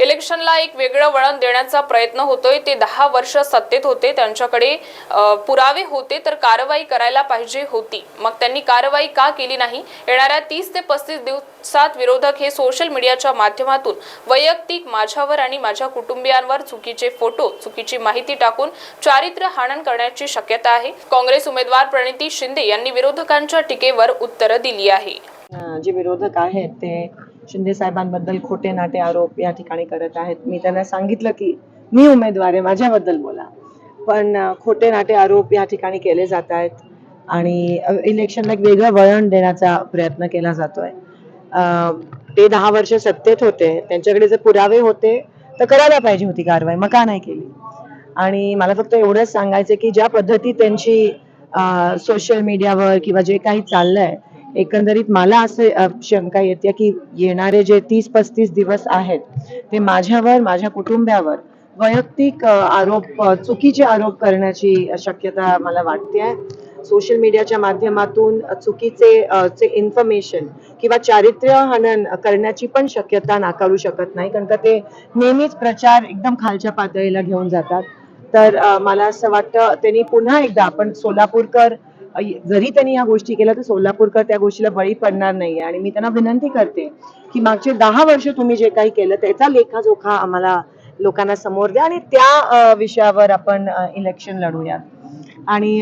इलेक्शनला एक वेगळं वळण देण्याचा प्रयत्न होतोय. ते दहा वर्ष सत्तेत होते. त्यांच्याकडे पुरावे होते तर कारवाई करायला पाहिजे होती. मग त्यांनी कारवाई का केली नाही? येणाऱ्या तीस ते पस्तीस दिवसात विरोधक हे सोशल मीडियाच्या माध्यमातून वैयक्तिक माझ्यावर आणि माझ्या कुटुंबियांवर चुकीचे फोटो चुकीची माहिती टाकून चारित्र्य हाणन करण्याची शक्यता आहे. काँग्रेस उमेदवार प्रणिती शिंदे यांनी विरोधकांच्या टीकेवर उत्तरं दिली आहे. जे विरोधक आहेत ते शिंदे साहेबांबद्दल खोटे नाटे आरोप या ठिकाणी करत आहेत. मी त्यांना सांगितलं की मी उमेदवार आहे माझ्याबद्दल बोला. पण खोटे नाटे आरोप या ठिकाणी केले जात आहेत आणि इलेक्शनला एक वेगळं वळण देण्याचा प्रयत्न केला जातोय. ते दहा वर्ष सत्तेत होते. त्यांच्याकडे जर पुरावे होते तर करायला पाहिजे होती कारवाई मग का नाही केली. आणि मला फक्त एवढंच सांगायचं की ज्या पद्धती त्यांची सोशल मीडियावर किंवा जे काही चाललंय एकंदरीत मला असं शंका येते की येणारे जे तीस पस्तीस दिवस आहेत ते माझ्यावर माझ्या कुटुंबावर वैयक्तिक आरोप चुकीचे आरोप करण्याची शक्यता मला वाटते आहे. सोशल मीडियाच्या माध्यमातून चुकीचे चे इन्फॉर्मेशन किंवा चारित्र्य हनन करण्याची पण शक्यता नाकारू शकत नाही कारण का ते नेहमीच प्रचार एकदम खालच्या पातळीला घेऊन जातात. तर मला असं वाटतं त्यांनी पुन्हा एकदा आपण सोलापूरकर जरी त्यांनी या गोष्टी केल्या तर सोलापूरकर त्या गोष्टीला बळी पडणार नाही आणि मी त्यांना विनंती करते की मागचे दहा वर्ष तुम्ही जे काही केलं त्याचा लेखाजोखा आम्हाला लोकांना समोर द्या आणि त्या विषयावर आपण इलेक्शन लढूयात आणि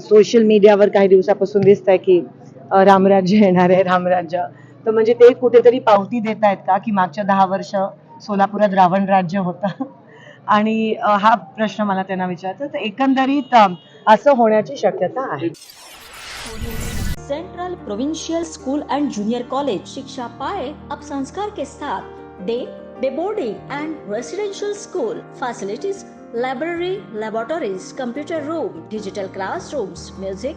सोशल मीडियावर काही दिवसापासून दिसत आहे की रामराज्य येणार आहे रामराज्य. तर म्हणजे ते कुठेतरी पावती देत आहेत का की मागच्या दहा वर्ष सोलापुरात रावण राज्य होतं? आणि हा प्रश्न मला त्यांना विचारायचा तर एकंदरीत असं होण्याची शक्यता आहे. Central provincial school and junior college शिक्षा पाए अब संस्कार के साथ day day boarding and residential school facilities library laboratories computer room, digital classrooms music